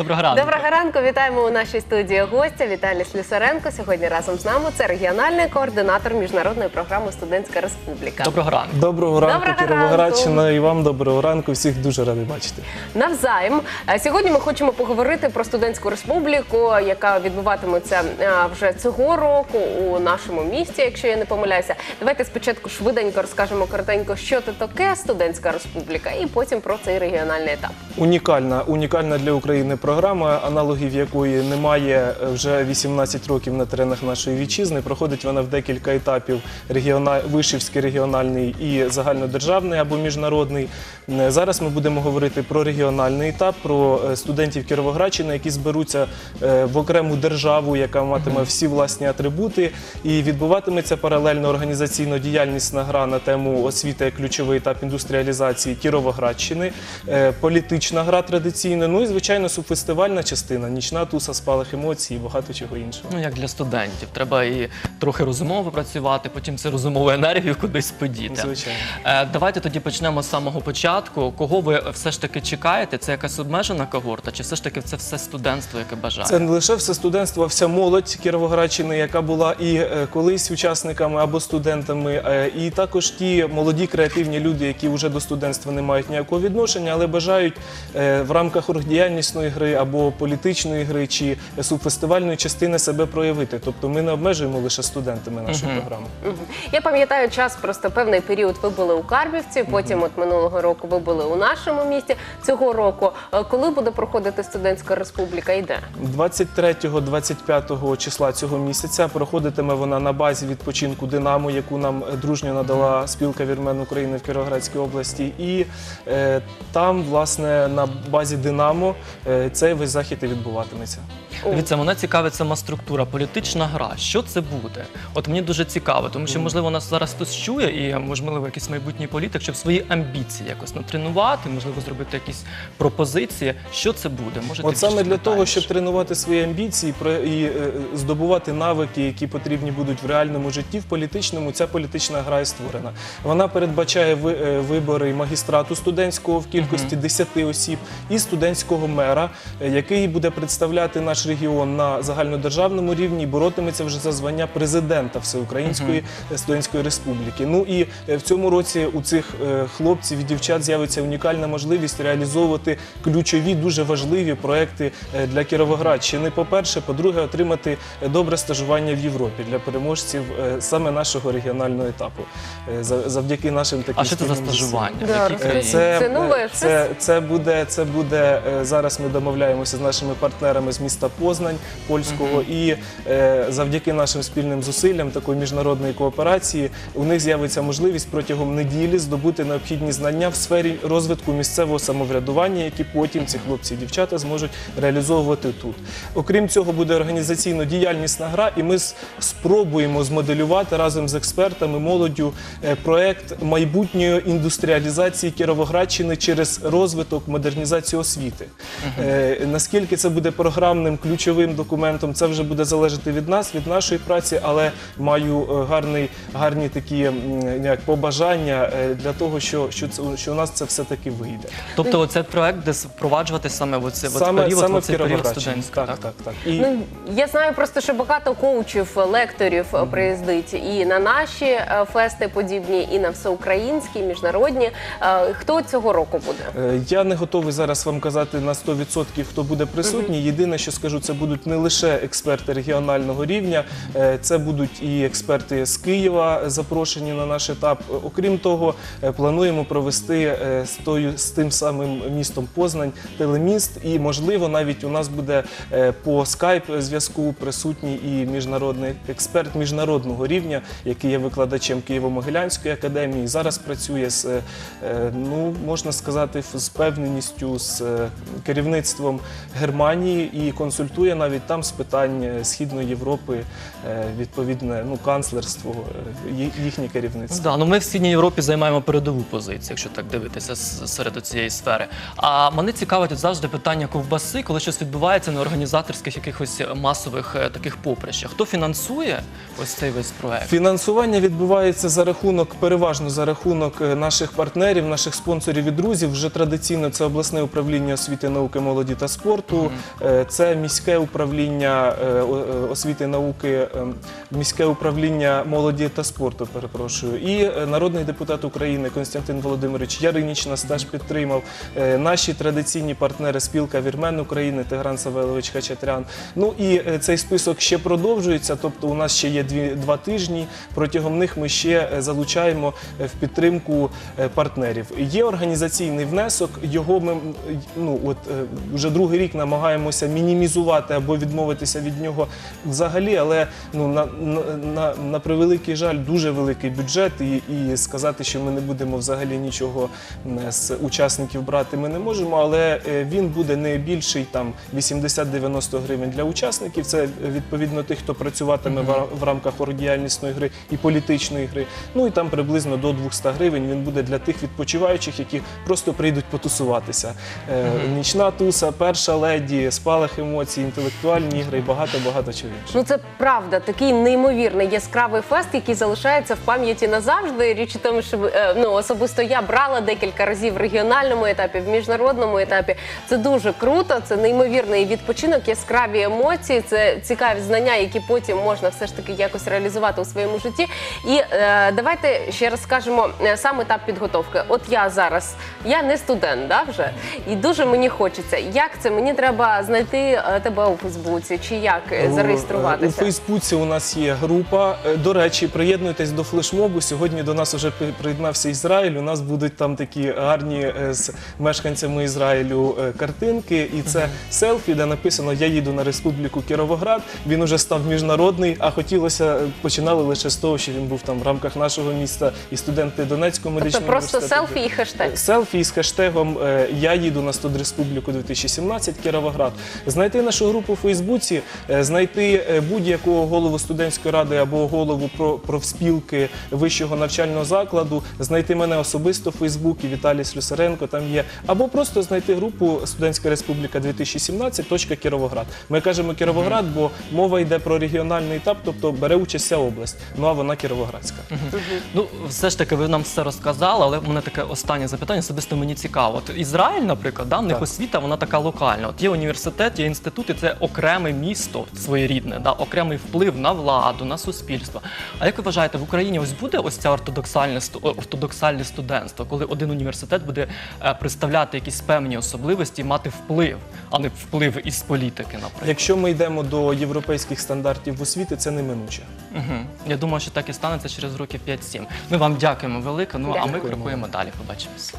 Доброго ранку. Доброго ранку, вітаємо у нашій студії гостя Віталій Слюсаренко. Сьогодні разом з нами це регіональний координатор міжнародної програми Студентська Республіка. Доброго ранку. Доброго ранку, Доброго Кіровоградщина, і вам доброго ранку. Всіх дуже радий бачити. Навзаєм. Е, Сьогодні ми хочемо поговорити про студентську республіку, яка відбуватиметься е, вже цього року у нашому місті, якщо я не помиляюся. Давайте спочатку швиденько розкажемо коротенько, що це таке студентська республіка, і потім про цей регіональний етап. Унікальна, унікальна для України програма, аналогів якої немає вже 18 років на теренах нашої вітчизни. Проходить вона в декілька етапів: вишівський регіональний і загальнодержавний або міжнародний. Е, Зараз ми будемо говорити про регіональний етап, про е, студентів Кіровоградщини, які зберуться е, в окрему державу, яка матиме всі власні атрибути, і відбуватиметься паралельно організаційно-діяльнісна гра на тему освіта як ключовий етап індустріалізації Кіровоградщини, політична гра традиційна, ну і звичайно субфестивальна частина, нічна туса, спалах емоцій і багато чого іншого. Ну як для студентів, треба і трохи розумово працювати, потім цю розумову енергію кудись подіти. Звичайно. Е, давайте тоді почнемо з самого початку. Кого ви все ж таки чекаєте? Це якась обмежена когорта, чи все ж таки це все студентство, яке бажає? Це не лише все студентство, а вся молодь Кіровоградщини, яка була і е, колись учасниками або студентами, е, і також ті молоді креативні люди, які вже до студентства не мають ніякого відношення, але бажають е, в рамках оргдіяльнісної гри або політичної гри чи субфестивальної частини себе проявити. Тобто ми не обмежуємо лише студентами нашу програму. Мгм. Я пам'ятаю час, просто певний період ви були у Карбівці, потім от минулого року ви були у нашому місті. Цього року, е, коли буде проходити студентська республіка, і де? 23-25 числа цього місяця проходитиме вона на базі відпочинку Динамо, яку нам е, дружньо надала спілка вірмен України в Кіровоградській області. І е, там, власне, на базі Динамо е, цей весь захід і відбуватиметься. Дивіться, мене цікавить сама структура, політична гра. Що це буде? От мені дуже цікаво, тому що можливо нас зараз хтось чує, і можливо якийсь майбутній політик, щоб свої амбіції якось натренувати, можливо, зробити якісь пропозиції. Що це буде? Можете От саме для того, щоб тренувати свої амбіції і е, здобувати навики, які потрібні будуть в реальному житті, в політичному, ця політична гра і створена. Вона передбачає е, вибори магістрату студентського в кількості 10 осіб і студентського мера, е, який буде представляти наш регіон на загальнодержавному рівні і боротиметься вже за звання президента Всеукраїнської студентської республіки. Ну і е, в цьому році у цих е, хлопців і дівчат з'явиться унікальна можливість реалізовувати ключові, дуже важливі проекти е, для Кіровоградщини. По-перше, по-друге, отримати добре стажування в Європі для переможців саме нашого регіонального етапу. За- Завдяки нашим таким А що це за стажування? Це, Це нове це, щось? це буде, це буде зараз. Ми домовляємося з нашими партнерами з міста Познань польського, і е, завдяки нашим спільним зусиллям такої міжнародної кооперації у них з'явиться можливість протягом неділі здобути необхідні знання в сфері розвитку місцевого самоврядування, які потім ці хлопці і дівчата зможуть реалізовувати тут. Окрім цього, буде організаційно діяльнісна гра, і ми спробуємо змоделювати разом з експертами, молоддю е, проект майбутньої індустріалізації Кіровоградщини через розвиток, модернізацію освіти. Е, Наскільки це буде програмним ключовим документом, це вже буде залежати від нас, від нашої праці, але маю е, гарний, гарні такі як побажання е, для того, що, що, це, що у нас це все-таки вийде. Тобто, це проект, де впроваджувати саме в оце- Саме, період, саме в в цей період студентський, Так, так? так, так. І, Ну я знаю просто, що багато коучів, лекторів е, приїздить і на наші фести подібні, і на всеукраїнські, міжнародні. Хто цього року буде? Я не готовий зараз вам казати на 100% хто буде присутній. Єдине, що скажу, це будуть не лише експерти регіонального рівня, е, це будуть і експерти з Києва запрошені на наш етап. Е, Окрім того, е, плануємо провести е, з тою з тим самим містом Познань телеміст, і можливо навіть у нас буде е, по скайп зв'язку присутній і міжнародний експерт міжнародного рівня, який є викладачем Києво-Могилянської академії. Зараз працює з е, е, ну можна сказати, з певненістю з е, керівництвом Германії і консультує консультує навіть там з питань е, Східної Європи, е, відповідне ну, канцлерство, е, їхнє керівництво. Да, ну ми в східній Європі займаємо передову позицію, якщо так дивитися серед цієї сфери. А мене цікавить завжди питання ковбаси, коли щось відбувається на організаторських якихось масових таких поприщах. Хто фінансує ось цей весь проект? Фінансування відбувається за рахунок, переважно за рахунок наших партнерів, наших спонсорів і друзів. Вже традиційно це обласне управління освіти, науки, молоді та спорту, е, це міське управління е, е, освіти, науки, е, міське управління молоді та спорту. Перепрошую, і народний депутат України Константин Володимирович Яриніч нас теж підтримав. Наші традиційні партнери спілка Вірмен України Тигран Савелович Хачатрян. Ну і цей список ще продовжується. Тобто, у нас ще є дві два тижні. Протягом них ми ще залучаємо в підтримку партнерів. Є організаційний внесок. Його ми ну от вже другий рік намагаємося мінімізувати або відмовитися від нього взагалі. Але ну на, на, на, на превеликий жаль, дуже великий бюджет, і, і сказати, що ми не будемо взагалі нічого з учасників брати, ми не можемо. Але е, він буде не більший там 80-90 гривень для учасників. Це відповідно тих, хто працюватиме в ра- в рамках оргдіяльнісної гри і політичної гри. Ну і там приблизно до 200 гривень він буде для тих відпочиваючих, які просто прийдуть потусуватися. Е, Нічна туса, перша леді, спалах емоцій, інтелектуальні ігри і багато багато чого іншого. Ну це правда, такий неймовірний яскравий фест, який залишається в пам'яті назавжди. Річ у тому, що е, ну особисто я брала декілька разів в регіональному етапі, в міжнародному етапі. Це дуже круто, це неймовірний відпочинок, яскраві емоції, це цікаві знання, які потім можна все ж таки якось реалізувати у своєму житті. І е, давайте ще раз скажемо е, сам етап підготовки. От я зараз, я не студент, да, вже і дуже мені хочеться. Як це мені треба знайти е, тебе у Фейсбуці, чи як е, У зареєструватися? Фейсбуці у нас є група. Е, До речі, приєднуйтесь до флешмобу. Сьогодні до нас вже приєднався Ізраїль. У нас будуть там такі гарні е, з мешканцями Ізраїлю е, картинки. І це селфі, де написано Я їду на республіку Кіровоград. Він уже став міжнародний, а хотілося е, починали лише з того, що він був там в рамках нашого міста і студенти Донецького Тобто медичного просто університету. селфі і хештег. Селфі із хештегом е, Я їду на Студреспубліку 2017 Кіровоград. Знайти нашу групу у Фейсбуці, е, знайти е, будь-якого голову студентської ради або голову про- профспілки вищого навчального закладу, знайти мене особисто в Фейсбуці, Віталій Слюсаренко там є, або просто знайти групу Студентська Республіка 2017 Кіровоград. Ми кажемо Кіровоград, бо мова йде про регіональний етап, тобто бере участь вся область. Ну а вона Кіровоградська. Ну, все ж таки, ви нам все розказали, але в мене таке останнє запитання, особисто мені цікаво. От Ізраїль, наприклад, да, в них освіта, вона така локальна. От є університет, є інститут, і це окреме місто своєрідне, да, окремий вплив на владу, на суспільство. А як ви вважаєте, в Україні ось буде ось ця ортодоксальне ортодоксальне студентство, коли один університет буде е, представляти якісь певні особливості і мати вплив, а не вплив із політики, наприклад? Якщо ми йдемо до європейських стандартів освіти, це неминуче. Угу. Я думаю, що так і станеться через років 5-7. Ми вам дякуємо велике. Ну а ми крокуємо далі. Побачимось.